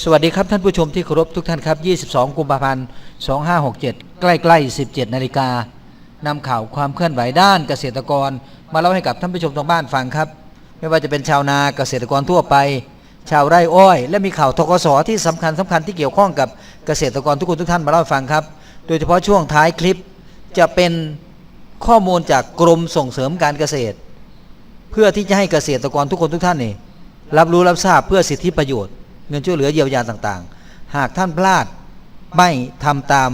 สวัสดีครับท่านผู้ชมที่เคารพทุกท่านครับ 22 กุมภาพันธ์ 2567 ใกล้ๆ 17 นาฬิกานำข่าวความเคลื่อนไหวด้านเกษตรกร มาเล่าให้กับท่านผู้ชมทางบ้านฟังครับ ไม่ว่าจะเป็นชาวนาเกษตรกรทั่วไป ชาวไร่อ้อย และมีข่าวทกสที่สำคัญสำคัญที่เกี่ยวข้องกับเกษตรกรทุกคนทุกท่านมาเล่าฟังครับ โดยเฉพาะช่วงท้ายคลิปจะเป็นข้อมูลจากกรมส่งเสริมการเกษตร เพื่อที่จะให้เกษตรกรทุกคนทุกท่านนี่รับรู้รับทราบเพื่อสิทธิประโยชน์ เงินช่วยเหลือเยียวยาต่างๆ หากท่านพลาดไม่ทำตาม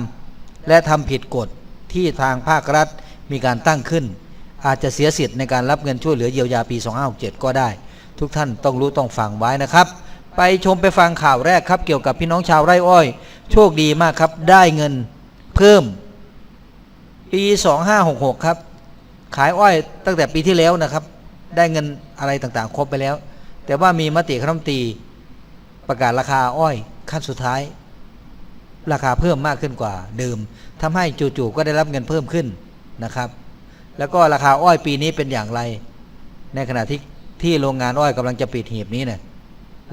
และทำผิดกฎที่ทางภาครัฐมีการตั้งขึ้น อาจจะเสียสิทธิ์ในการรับเงินช่วยเหลือเยียวยาปี 2567 ก็ได้ ทุกท่านต้องรู้ต้องฟังไว้นะครับ ไปชมไปฟังข่าวแรกครับ เกี่ยวกับพี่น้องชาวไร่อ้อย โชคดีมากครับ ได้เงินเพิ่ม ปี 2566 ครับ ขายอ้อยตั้งแต่ปีที่แล้วนะครับ ได้เงินอะไรต่างๆ ครบไปแล้ว แต่ว่ามีมติคณะรัฐมนตรี ประกาศราคาอ้อยขั้นสุดท้าย ราคาเพิ่มมากขึ้นกว่าเดิมทำให้จู่ๆก็ได้รับเงินเพิ่มขึ้นนะครับ แล้วก็ราคาอ้อยปีนี้เป็นอย่างไร ในขณะที่ที่โรงงานอ้อยกำลังจะปิดหีบนี้เนี่ย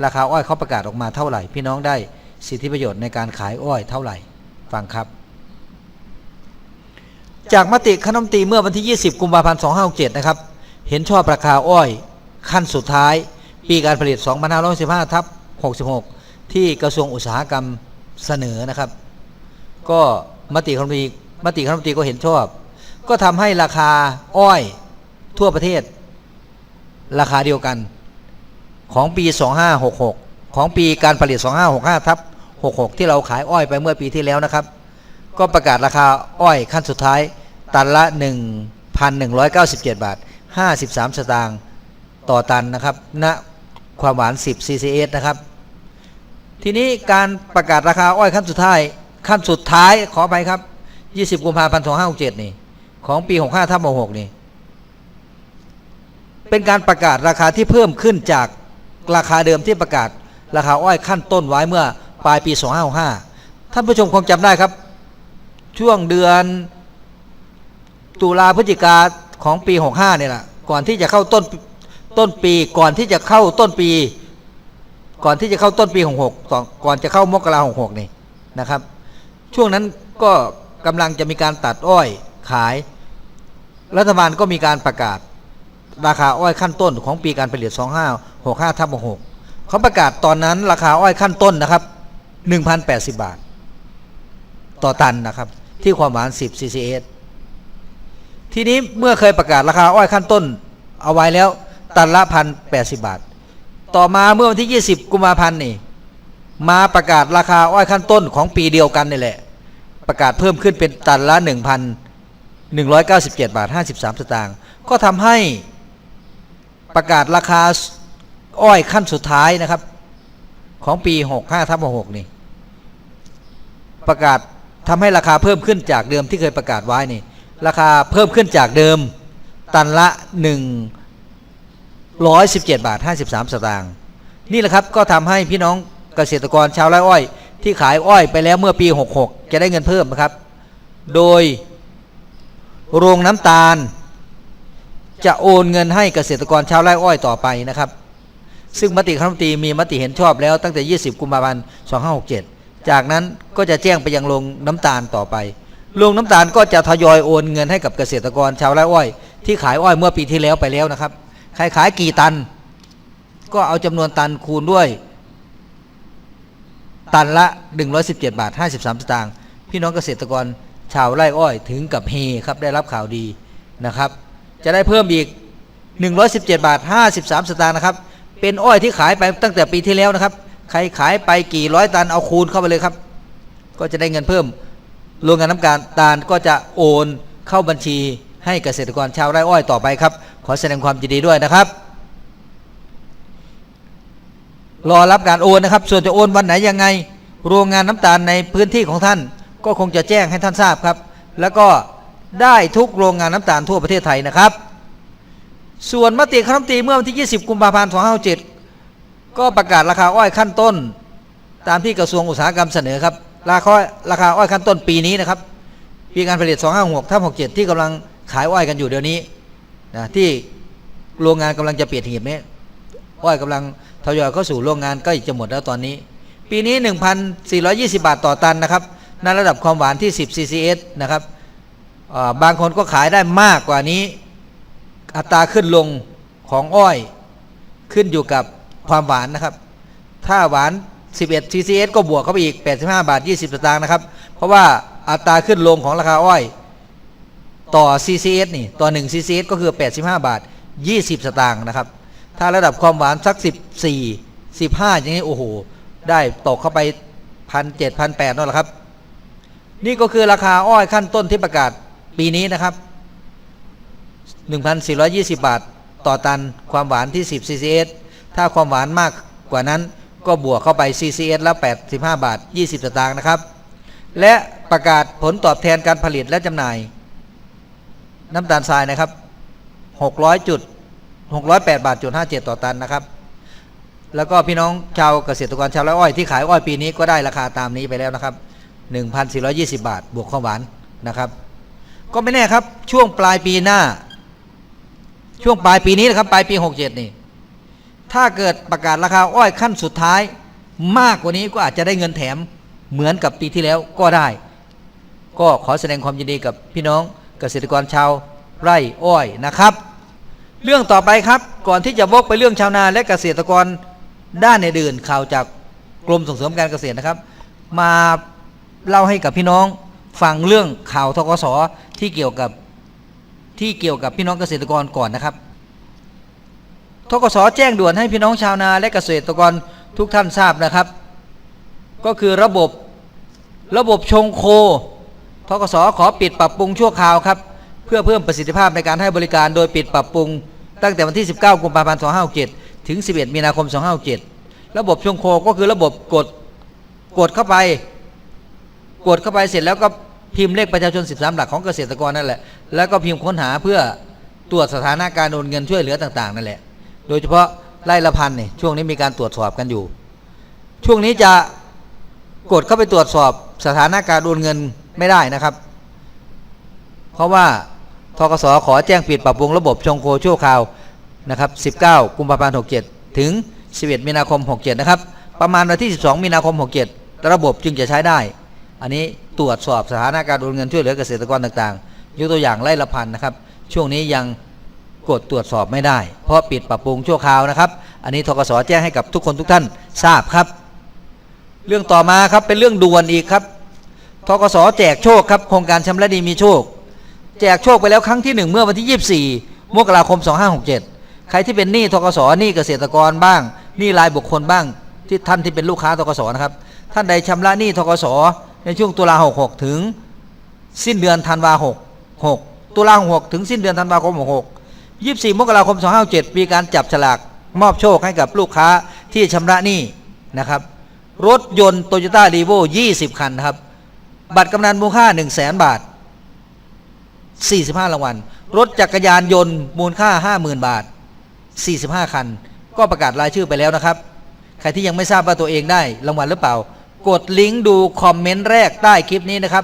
ราคาอ้อยเขาประกาศออกมาเท่าไหร่ พี่น้องได้สิทธิประโยชน์ในการขายอ้อยเท่าไหร่ฟังครับจากมติคณะมนตรีเมื่อวันที่ 20 กุมภาพันธ์ 2567 นะครับ เห็นชอบราคาอ้อย ขั้นสุดท้าย ปีการผลิต 2515 ทับ 66 ที่กระทรวงอุตสาหกรรมเสนอนะครับ ก็มติคณะรัฐมนตรีมติคณะรัฐมนตรีก็เห็นชอบ ก็ทำให้ราคาอ้อยทั่วประเทศ ราคาเดียวกันของปี 2566 ของปีการผลิต 2565ทับ66 ที่เราขายอ้อยไปเมื่อปีที่แล้วนะครับ ก็ประกาศราคาอ้อยขั้นสุดท้าย ตันละ 1,197 บาท 53 สตางค์ต่อตันนะครับณ ความหวาน 10 CCS นะครับ ทีนี้การประกาศราคาอ้อยขั้นสุดท้าย ขั้นสุดท้ายขอไปครับ 20 กุมภาพันธ์2567 นี่ ของปี 65ทับ66 นี่ เป็นการประกาศราคาที่เพิ่มขึ้นจากราคาเดิมที่ประกาศราคาอ้อยขั้นต้นไว้เมื่อปลายปี 2565 ท่านผู้ชมคงจำได้ครับ ช่วงเดือนตุลาพฤศจิกาของปี 65 เนี่ยแหละก่อนที่จะเข้าต้น ต้นปีก่อนที่จะเข้าต้นปี ก่อนที่จะเข้าต้นปี66ก่อนก่อนจะเข้ามกรา66นี่นะครับ ช่วงนั้นก็กำลังจะมีการตัดอ้อยขาย รัฐบาลก็มีการประกาศ ราคาอ้อยขั้นต้นของปีการผลิต2565ทับ66เขาประกาศตอนนั้นราคาอ้อยขั้นต้นนะครับ1,080 บาท ต่อตันนะครับ ที่ความหวาน 10 CCS ทีนี้เมื่อเคยประกาศราคาอ้อยขั้นต้นเอาไว้แล้ว ตันละพันแปดสิบาท ต่อมาเมื่อวันที่ 20 กุมภาพันธ์นี่ มาประกาศราคาอ้อยขั้นต้นของปีเดียวกันนี่แหละ ประกาศเพิ่มขึ้นเป็นตันละ 1,197 บาท 53 สตางค์ก็ทำให้ประกาศราคาอ้อยขั้นสุดท้ายนะครับ ของปี 65ทับ66 นี่ ประกาศทำให้ราคาเพิ่มขึ้นจากเดิมที่เคยประกาศไว้นี่ ราคาเพิ่มขึ้นจากเดิมตันละ 117 บาท 53 สตางค์นี่แหละครับก็ทำให้พี่น้องเกษตรกรชาวไร่อ้อย ที่ขายอ้อยไปแล้วเมื่อปี 66 จะได้เงินเพิ่มนะครับ โดยโรงน้ำตาล จะโอนเงินให้เกษตรกรชาวไร่อ้อยต่อไปนะครับ ซึ่งมติคณะรัฐมนตรีมีมติเห็นชอบแล้วตั้งแต่ 20 กุมภาพันธ์ 2567 จากนั้นก็จะแจ้งไปยังโรงน้ำตาลต่อไปโรงน้ำตาลก็จะทยอยโอนเงินให้กับเกษตรกรชาวไร่อ้อย ที่ขายอ้อยเมื่อปีที่แล้วไปแล้วนะครับ ใครขายกี่ตัน ก็เอาจำนวนตันคูณด้วย ตันละ 117 บาท 53 สตางค์พี่น้องเกษตรกรชาวไร่อ้อยถึงกับเฮครับได้รับข่าวดีนะครับ จะได้เพิ่มอีก 117 บาท 53 สตางค์นะครับ เป็นอ้อยที่ขายไปตั้งแต่ปีที่แล้วนะครับ ใครขายไปกี่ร้อยตันเอาคูณเข้าไปเลยครับ ก็จะได้เงินเพิ่มโรงงานน้ำการตาลก็จะโอนเข้าบัญชีให้เกษตรกรชาวไร่อ้อยต่อไปครับ ขอแสดงความยินดีด้วยนะครับ รอรับการโอนนะครับ ส่วนจะโอนวันไหนยังไง โรงงานน้ำตาลในพื้นที่ของท่าน ก็คงจะแจ้งให้ท่านทราบครับ แล้วก็ได้ทุกโรงงานน้ำตาลทั่วประเทศไทยนะครับ ส่วนมติคณะรัฐมนตรีเมื่อวันที่ 20 กุมภาพันธ์ 2567 ก็ประกาศราคาอ้อยขั้นต้น ตามที่กระทรวงอุตสาหกรรมเสนอครับ ราคาราคาอ้อยขั้นต้นปีนี้นะครับ ปีการผลิต 256ทับ67 ที่กำลังขายอ้อยกันอยู่เดี๋ยวนี้ นะที่โรงงานกำลังจะเปลี่ยนหีบนี้อ้อยกำลังทยอยเข้าสู่โรงงานใกล้จะหมดแล้วตอนนี้ ปีนี้ 1,420 บาทต่อตันนะครับในระดับความหวานที่ 10 CCS นะครับบางคนก็ขายได้มากกว่านี้ อัตราขึ้นลงของอ้อยขึ้นอยู่กับความหวานนะครับ ถ้าหวาน 11 CCS ก็บวกเข้าไปอีก 85 บาท 20 สตางค์นะครับ เพราะว่าอัตราขึ้นลงของราคาอ้อย ต่อ CCS นี่ต่อ 1 CCS ก็คือ 85 บาท 20 สตางค์นะครับ ถ้าระดับความหวานสัก 14 15 อย่างนี้ โอ้โห ได้ตกเข้าไป 1,700 1,800นั่นแหละครับ นี่ก็คือราคาอ้อยขั้นต้นที่ประกาศปีนี้นะครับ 1,420 บาท ต่อตันความหวานที่ 10 CCS ถ้าความหวานมากกว่านั้นก็บวกเข้าไป CCS แล้ว85 บาท 20 สตางค์นะครับ และประกาศผลตอบแทนการผลิตและจำหน่าย น้ำตาลทรายนะครับ 600จุด608บาทจุด57 ต่อตันนะครับ แล้วก็พี่น้องชาวเกษตรกรชาวไร่อ้อยที่ขายอ้อยปีนี้ก็ได้ราคาตามนี้ไปแล้วนะครับ 1,420 บาท บวกข้าวหวานนะครับ ก็ไม่แน่ครับช่วงปลายปีหน้า ช่วงปลายปีนี้นะครับ ปลายปี 67 นี่ ถ้าเกิดประกาศราคาอ้อยขั้นสุดท้าย มากกว่านี้ก็อาจจะได้เงินแถมเหมือนกับปีที่แล้วก็ได้ ก็ขอแสดงความยินดีกับพี่น้อง เกษตรกรชาวไร่อ้อยนะครับ เรื่องต่อไปครับก่อนที่จะวกไปเรื่องชาวนาและเกษตรกรด้านอื่นข่าวจากกรมส่งเสริมการเกษตรนะครับ มาเล่าให้กับพี่น้องฟังเรื่องข่าวทกสที่เกี่ยวกับที่เกี่ยวกับพี่น้องเกษตรกรก่อนนะครับทกสแจ้งด่วนให้พี่น้องชาวนาและเกษตรกรทุกท่านทราบนะครับ ก็คือระบบระบบชงโค ทกสขอปิดปรับปรุงชั่วคราวครับเพื่อเพิ่มประสิทธิภาพในการให้บริการโดยปิดปรับปรุง ตั้งแต่วันที่ 19 กุมภาพันธ์ 2567 ถึง 11 มีนาคม 2567 ระบบชงโคก็คือระบบกดกดเข้าไป กดเข้าไปเสร็จแล้วก็พิมพ์เลขประชาชน 13 หลักของเกษตรกรนั่นแหละ แล้วก็พิมพ์ค้นหาเพื่อตรวจสถานะการโอนเงินช่วยเหลือต่างๆนั่นแหละ โดยเฉพาะไร่ละพันเนี่ยช่วงนี้มีการตรวจสอบกันอยู่ ช่วงนี้จะกดเข้าไปตรวจสอบสถานะการโอนเงิน ไม่ได้นะครับ เพราะว่าทกสขอแจ้งปิดปรับปรุงระบบชงโคชั่วคราวนะครับ 19 กุมภาพันธ์ 67 ถึง 11 มีนาคม 67 นะครับ ประมาณวันที่ 12 มีนาคม 67 ระบบจึงจะใช้ได้ อันนี้ตรวจสอบสถานการณ์โอนเงินช่วยเหลือเกษตรกรต่างๆ ยกตัวอย่างไร่ละพันนะครับ ช่วงนี้ยังกดตรวจสอบไม่ได้ เพราะปิดปรับปรุงชั่วคราวนะครับ อันนี้ทกสแจ้งให้กับทุกคนทุกท่านทราบครับ เรื่องต่อมาครับเป็นเรื่องด่วนอีกครับ ทกสแจกโชคครับโครงการชำระดีมีโชค แจกโชคไปแล้วครั้งที่หนึ่งเมื่อวันที่ 24มกราคม 2567 ใครที่เป็นหนี้ทกสหนี้เกษตรกรบ้างหนี้รายบุคคลบ้าง ที่ท่านที่เป็นลูกค้าทกสนะครับ ท่านใดชำระหนี้ทกสในช่วงตุลา66 ถึงสิ้นเดือนธันวา66ตุลา66ถึงสิ้นเดือนธันวาคม66 24 มกราคม 2567มีการจับฉลากมอบโชคให้กับลูกค้าที่ชำระหนี้นะครับ รถยนต์โตโยต้ารีโว20 คันครับ บัตรกำนันมูลค่า 1 0 0 0 0แสนบาท 45 รางวัล รถจักรยานยนต์มูลค่า 50,000 บาท 45 คัน ก็ประกาศรายชื่อไปแล้วนะครับ ใครที่ยังไม่ทราบว่าตัวเองได้รางวัลหรือเปล่า กดลิงก์ดูคอมเมนต์แรกใต้คลิปนี้นะครับ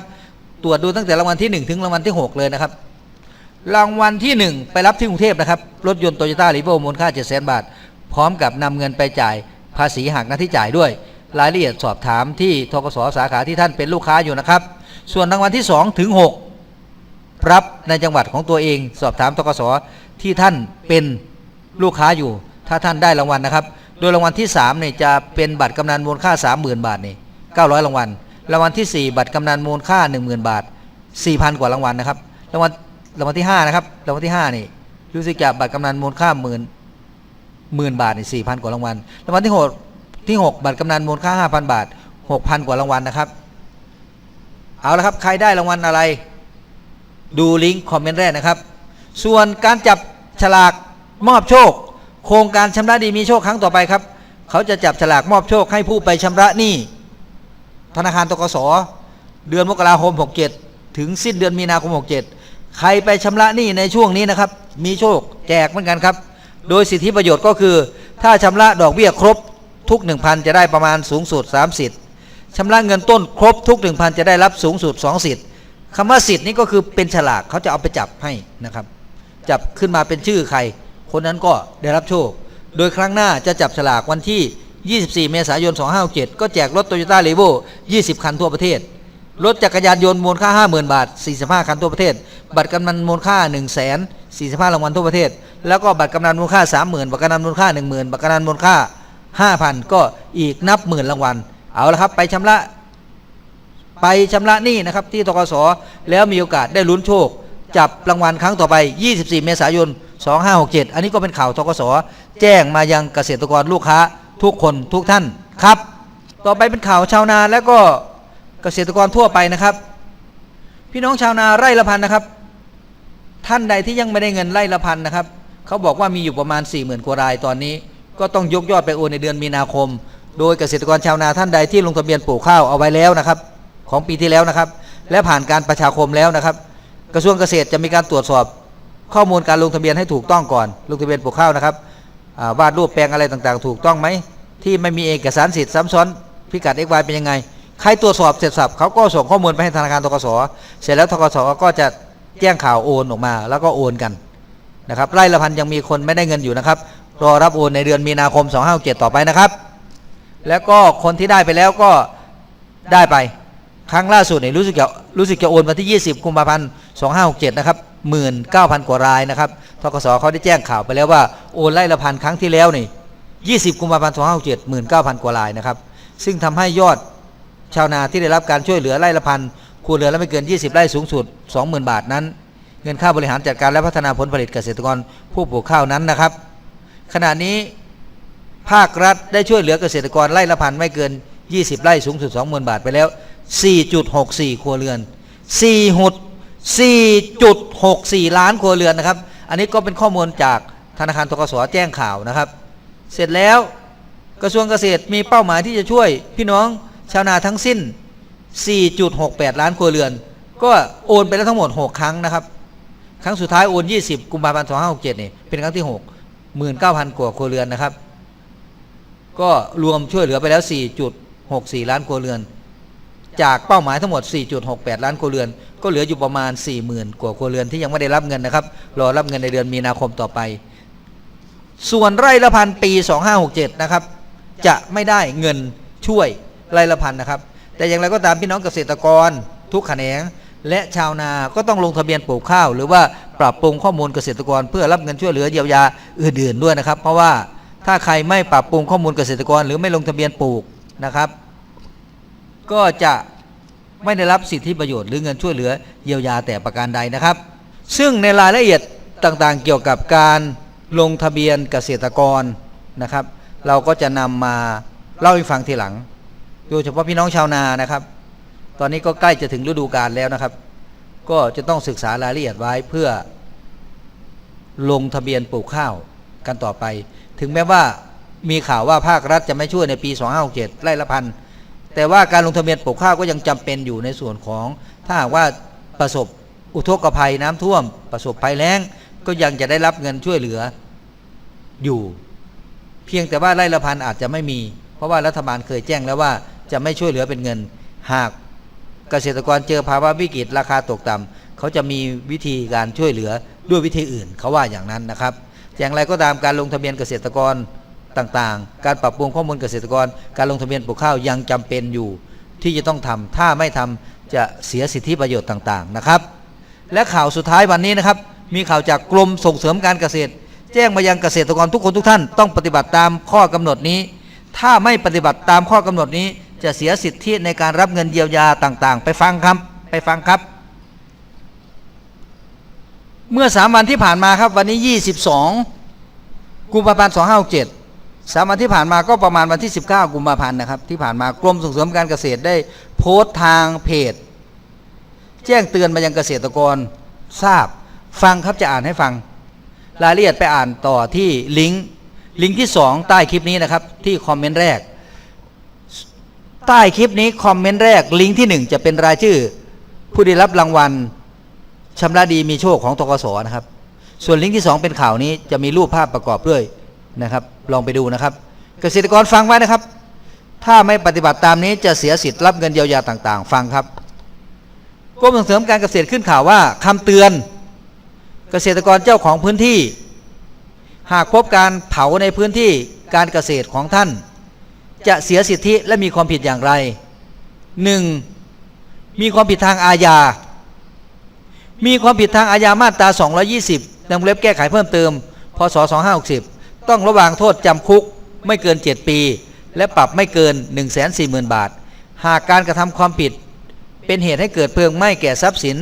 ตรวจดูตั้งแต่รางวัลที่ 1 ถึงรางวัลที่ 6 เลยนะครับ รางวัลที่ 1 ไปรับที่กรุงเทพนะครับ รถยนต์โตโยต้ารีโวมูลค่า 700,000 บาท พร้อมกับนำเงินไปจ่ายภาษีหักหน้าที่จ่ายด้วย รายละเอียดสอบถามที่ทกสสาขาที่ท่านเป็นลูกค้าอยู่นะครับ ส่วนรางวัลที่ 2 ถึง 6 รับในจังหวัดของตัวเอง สอบถามทกสที่ท่านเป็นลูกค้าอยู่ ถ้าท่านได้รางวัลนะครับ โดยรางวัลที่3เนี่ยจะเป็นบัตรกำนันมูลค่า 30,000 บาทนี่900 รางวัลรางวัลที่ 4 บัตรกำนันมูลค่า 10,000 บาท 4,000 กว่ารางวัลนะครับรางวัลรางวัลที่5นะครับรางวัลที่5นี่รู้สึกจะบัตรกำนันมูลค่าหมื่นหมื่นบาทนี่สี่พันกว่ารางวัลรางวัลที่หก ที่ 6 บัตรกำนันมูลค่า 5,000 บาท 6,000 กว่ารางวัลนะครับ เอาละครับ ใครได้รางวัลอะไร ดูลิงก์คอมเมนต์แรกนะครับ ส่วนการจับฉลากมอบโชค โครงการชำระดีมีโชคครั้งต่อไปครับ เขาจะจับฉลากมอบโชคให้ผู้ไปชำระหนี้ธนาคารตกสเดือนมกราคม 67 ถึงสิ้นเดือนมีนาคม 67 ใครไปชำระหนี้ในช่วงนี้นะครับ มีโชคแจกเหมือนกันครับ โดยสิทธิประโยชน์ก็คือ ถ้าชำระดอกเบี้ยครบ ทุก 1,000 จะได้ประมาณสูงสุด3สิทธิ์ชำระเงินต้นครบทุก 1,000 จะได้รับสูงสุด2สิทธิ์คำว่าสิทธิ์นี้ก็คือเป็นฉลากเขาจะเอาไปจับให้นะครับ จับขึ้นมาเป็นชื่อใคร คนนั้นก็ได้รับโชค โดยครั้งหน้าจะจับฉลากวันที่ 24 เมษายน 2567 ก็แจกรถโตโยต้าเลโว20 คันทั่วประเทศ รถจักรยานยนต์มูลค่า 50,000 บาท 45 คันทั่วประเทศ บัตรกำนันมูลค่า 1 0 0 0 0 0 45รางวัลทั่วประเทศ แล้วก็บัตรกำนันมูลค่า 30,000 บัตรกำนันมูลค่า 10,000 บัตรกำนันมูลค่า 5,000 ก็อีกนับหมื่นรางวัล เอาละครับไปชำระ ไปชำระหนี้นะครับที่ตกสแล้วมีโอกาสได้ลุ้นโชค จับรางวัลครั้งต่อไป 24 เมษายน 2567 อันนี้ก็เป็นข่าวตกสแจ้งมายังเกษตรกรลูกค้าทุกคนทุกท่านครับ ต่อไปเป็นข่าวชาวนาและก็เกษตรกรทั่วไปนะครับ พี่น้องชาวนาไร่ละพันนะครับ ท่านใดที่ยังไม่ได้เงินไร่ละพันนะครับเขาบอกว่ามีอยู่ประมาณ4 0,000กว่ารายตอนนี้ ก็ต้องยกยอดไปโอนในเดือนมีนาคม โดยเกษตรกรชาวนาท่านใดที่ลงทะเบียนปลูกข้าวเอาไว้แล้วนะครับ ของปีที่แล้วนะครับ และผ่านการประชาคมแล้วนะครับ กระทรวงเกษตรจะมีการตรวจสอบข้อมูลการลงทะเบียนให้ถูกต้องก่อน ลงทะเบียนปลูกข้าวนะครับวาดรูปแปลงอะไรต่างๆ ถูกต้องไหมที่ไม่มีเอกสารสิทธิ์ซ้ำซ้อนพิกัด x y เป็นยังไง ใครตรวจสอบเสร็จสับเขาก็ส่งข้อมูลไปให้ธนาคารทกสเสร็จแล้วทกสก็จะแจ้งข่าวโอนออกมา แล้วก็โอนกันนะครับไร่ละพันยังมีคนไม่ได้เงินอยู่นะครับ รอรับโอนในเดือนมีนาคม 257 ต่อไปนะครับ แล้วก็คนที่ได้ไปแล้วก็ได้ไปครั้งล่าสุดเนี่ยรู้สึกจะรู้สึกจะโอนมาที่ 20 กุมภาพันธ์ 2567 นะครับ 19,000 กว่ารายนะครับทกสเขาได้แจ้งข่าวไปแล้วว่าโอนไล่ละพันครั้งที่แล้วนี่ 20 กุมภาพันธ์ 2567 19,000 กว่ารายนะครับ ซึ่งทำให้ยอดชาวนาที่ได้รับการช่วยเหลือไล่ละพันครัวเรือนละไม่เกิน 20 ไร่สูงสุด 20,000 บาทนั้น เงินค่าบริหารจัดการและพัฒนาผลผลิตเกษตรกรผู้ปลูกข้าวนั้นนะครับ ขณะนี้ภาครัฐได้ช่วยเหลือเกษตรกรไร่ละพันไม่เกิน 20 ไร่สูงสุด 20,000 บาทไปแล้ว 4.64 ครัวเรือน4หุด4.64 ล้านครัวเรือนนะครับ อันนี้ก็เป็นข้อมูลจากธนาคารทกสแจ้งข่าวนะครับ เสร็จแล้วกระทรวงเกษตรมีเป้าหมายที่จะช่วยพี่น้องชาวนาทั้งสิ้น 4.68 ล้านครัวเรือน ก็โอนไปแล้วทั้งหมด 6 ครั้งนะครับ ครั้งสุดท้ายโอน 20 กุมภาพันธ์ 2567 นี่ เป็นครั้งที่ 6 19,000 กว่าครัวเรือนนะครับ ก็รวมช่วยเหลือไปแล้ว 4.64 ล้านครัวเรือน จากเป้าหมายทั้งหมด 4.68 ล้านครัวเรือน ก็เหลืออยู่ประมาณ 40,000 กว่าครัวเรือนที่ยังไม่ได้รับเงินนะครับ รอรับเงินในเดือนมีนาคมต่อไป ส่วนไร่ละพันปี 2567 นะครับ จะไม่ได้เงินช่วยไร่ละพันนะครับ แต่อย่างไรก็ตามพี่น้องเกษตรกรทุกแขนงและชาวนาก็ต้องลงทะเบียนปลูกข้าว หรือว่า ปรับปรุงข้อมูลเกษตรกร เพื่อรับเงินช่วยเหลือเยียวยาอื่นๆด้วยนะครับ เพราะว่าถ้าใครไม่ปรับปรุงข้อมูลเกษตรกร หรือไม่ลงทะเบียนปลูกนะครับ ก็จะไม่ได้รับสิทธิประโยชน์หรือเงินช่วยเหลือเยียวยาแต่ประการใดนะครับ ซึ่งในรายละเอียดต่างๆ เกี่ยวกับการลงทะเบียนเกษตรกรนะครับ เราก็จะนำมาเล่าให้ฟังทีหลัง โดยเฉพาะพี่น้องชาวนานะครับ ตอนนี้ก็ใกล้จะถึงฤดูกาลแล้วนะครับ ก็จะต้องศึกษารายละเอียดไว้เพื่อลงทะเบียนปลูกข้าวกันต่อไป ถึงแม้ว่ามีข่าวว่าภาครัฐจะไม่ช่วยในปี 2567ไร่ละพันแต่ว่าการลงทะเบียนปลูกข้าวก็ยังจำเป็นอยู่ในส่วนของ ถ้าหากว่าประสบอุทกภัยน้ำท่วม ประสบภัยแล้ง ก็ยังจะได้รับเงินช่วยเหลืออยู่ เพียงแต่ว่าไร่ละพันอาจจะไม่มี เพราะว่ารัฐบาลเคยแจ้งแล้วว่าจะไม่ช่วยเหลือเป็นเงิน หาก เกษตรกรเจอภาวะวิกฤตราคาตกต่ำเขาจะมีวิธีการช่วยเหลือด้วยวิธีอื่น เขาว่าอย่างนั้นนะครับ อย่างไรก็ตามการลงทะเบียนเกษตรกรต่างๆ การปรับปรุงข้อมูลเกษตรกร การลงทะเบียนปลูกข้าวยังจำเป็นอยู่ ที่จะต้องทำถ้าไม่ทำจะเสียสิทธิประโยชน์ต่างๆนะครับ และข่าวสุดท้ายวันนี้นะครับ มีข่าวจากกรมส่งเสริมการเกษตร แจ้งมายังเกษตรกรทุกคนทุกท่าน ต้องปฏิบัติตามข้อกำหนดนี้ ถ้าไม่ปฏิบัติตามข้อกำหนดนี้ จะเสียสิทธิในการรับเงินเยียวยาต่าง ๆ ไปฟังครับไปฟังครับ เมื่อสามวันที่ผ่านมาครับวันนี้ 22 กุมภาพันธ์2567สามวันที่ผ่านมาก็ประมาณวันที่ 19 กุมภาพันธ์นะครับที่ผ่านมากรมส่งเสริมการเกษตรได้โพสต์ทางเพจ แจ้งเตือนมายังเกษตรกรทราบฟังครับจะอ่านให้ฟัง รายละเอียดไปอ่านต่อที่ลิงก์ลิงก์ที่ 2 ใต้คลิปนี้นะครับที่คอมเมนต์แรก ใต้คลิปนี้คอมเมนต์แรกลิงก์ที่ 1 จะเป็นรายชื่อ ผู้ได้รับรางวัลชำระดีมีโชคของตกสนะครับ ส่วนลิงก์ที่ 2 เป็นข่าวนี้จะมีรูปภาพประกอบด้วยนะครับ ลองไปดูนะครับ เกษตรกรฟังไว้นะครับ ถ้าไม่ปฏิบัติตามนี้จะเสียสิทธิ์รับเงินเยียวยาต่าง ๆ ฟังครับกรมส่งเสริมการเกษตรขึ้นข่าวว่าคำเตือนเกษตรกรเจ้าของพื้นที่ หากพบการเผาในพื้นที่การเกษตรของท่าน จะเสียสิทธิและมีความผิดอย่างไร 1. มีความผิดทางอาญา มีความผิดทางอาญามาตรา 220ในวงเล็บแก้ไขเพิ่มเติม พศ 2560 ต้องระวางโทษจำคุกไม่เกิน 7 ปี และปรับไม่เกิน 140,000 บาท หากการกระทำความผิด เป็นเหตุให้เกิดเพลิงไหม้แก่ทรัพย์สิน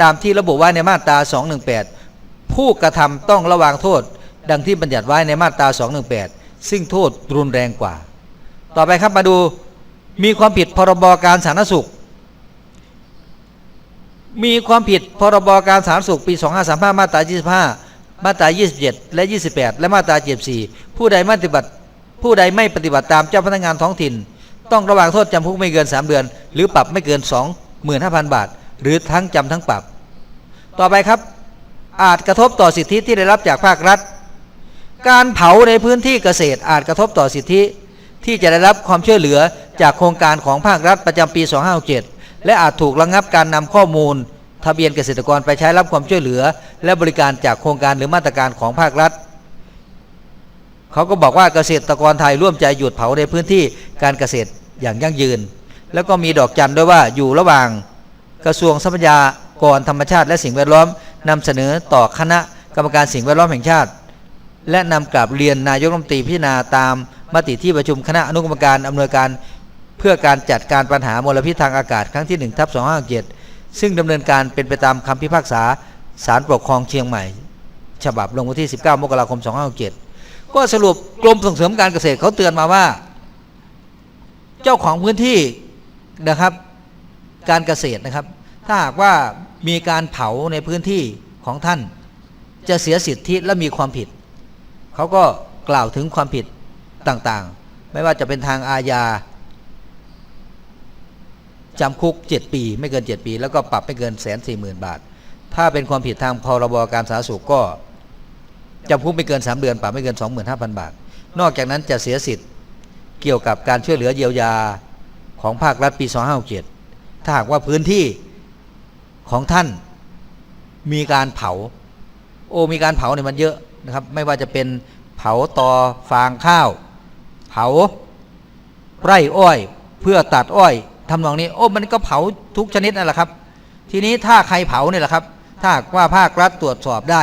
ตามที่ระบุไว้ในมาตรา 218 ผู้กระทำต้องระวางโทษ ดังที่บัญญัติไว้ในมาตรา 218 ซึ่งโทษรุนแรงกว่า ต่อไปครับมาดูมีความผิดพรบการสาธารณสุข มีความผิดพรบการสาธารณสุขปี 2535 มาตรา 25 มาตรา 27 และ 28 และมาตรา 74 ผู้ใดไม่ปฏิบัติ ผู้ใดไม่ปฏิบัติตามเจ้าพนักงานท้องถิ่น ต้องระวางโทษจำคุกไม่เกิน 3 เดือน หรือปรับไม่เกิน 25,000 บาท หรือทั้งจำทั้งปรับ ต่อไปครับ อาจกระทบต่อสิทธิที่ได้รับจากภาครัฐ การเผาในพื้นที่เกษตรอาจกระทบต่อสิทธิ ที่จะได้รับความช่วยเหลือจากโครงการของภาครัฐประจำปี 2567 และอาจถูกระงงับการนำข้อมูล ทะเบียนเกษตรกรไปใช้รับความช่วยเหลือ และบริการจากโครงการหรือมาตรการของภาครัฐเขาก็บอกว่าเกษตรกรไทยร่วมใจหยุดเผาในพื้นที่การเกษตรอย่างยั่งยืน แล้วก็มีดอกจันด้วยว่าอยู่ระหว่างกระทรวงทรัพยากรธรรมชาติและสิ่งแวดล้อมนำเสนอต่อคณะกรรมการสิ่งแวดล้อมแห่งชาติ และนำกลับเรียนนายกรัฐมนตรีพิจารณาตามมติที่ประชุมคณะอนุกรรมการอำนวยการเพื่อการจัดการปัญหามลพิษทางอากาศครั้งที่1ทับ257ซึ่งดำเนินการเป็นไปตามคำพิพากษาศาลปกครองเชียงใหม่ ฉบับลงวันที่ 19 มกราคม 2567ก็สรุปกรมส่งเสริมการเกษตรเขาเตือนมาว่า เจ้าของพื้นที่นะครับ การเกษตรนะครับ ถ้าหากว่ามีการเผาในพื้นที่ของท่าน จะเสียสิทธิและมีความผิด เขาก็กล่าวถึงความผิดต่างๆ ไม่ว่าจะเป็นทางอาญาจำคุก 7 ปี ไม่เกิน 7 ปี แล้วก็ปรับไม่เกินแสนสี่หมื่นบาท ถ้าเป็นความผิดทางพรบการสาธารณสุขก็จำคุกไม่เกิน 3 เดือนปรับไม่เกิน 25,000 บาท นอกจากนั้นจะเสียสิทธิ์เกี่ยวกับการช่วยเหลือเยียวยาของภาครัฐปี 2567ถ้าหากว่าพื้นที่ของท่านมีการเผา โอ้มีการเผาเนี่ยมันเยอะ นะครับไม่ว่าจะเป็นเผาตอฟางข้าว เผาไร่อ้อย เพื่อตัดอ้อยทำนองนี้โอ้มันก็เผาทุกชนิดนั่นแหละครับ ทีนี้ถ้าใครเผาเนี่ยแหละครับ ถ้าว่าภาครัฐตรวจสอบได้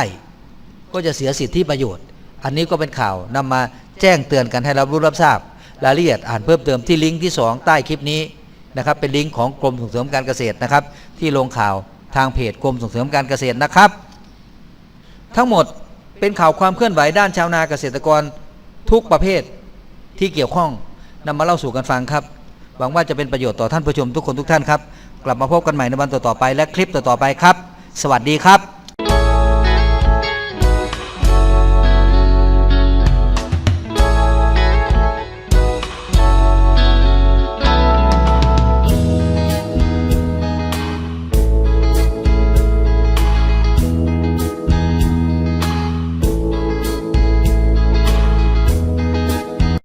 ก็จะเสียสิทธิประโยชน์ อันนี้ก็เป็นข่าวนำมาแจ้งเตือนกันให้เรารู้รับทราบรายละเอียดอ่านเพิ่มเติมที่ลิงก์ที่ 2 ใต้คลิปนี้นะครับ เป็นลิงก์ของกรมส่งเสริมการเกษตรนะครับ ที่ลงข่าวทางเพจกรมส่งเสริมการเกษตรนะครับ ทั้งหมด เป็นข่าวความเคลื่อนไหวด้านชาวนาเกษตรกรทุกประเภทที่เกี่ยวข้องนำมาเล่าสู่กันฟังครับ หวังว่าจะเป็นประโยชน์ต่อท่านผู้ชมทุกคนทุกท่านครับ กลับมาพบกันใหม่ในวันต่อๆไปและคลิปต่อๆไปครับ สวัสดีครับ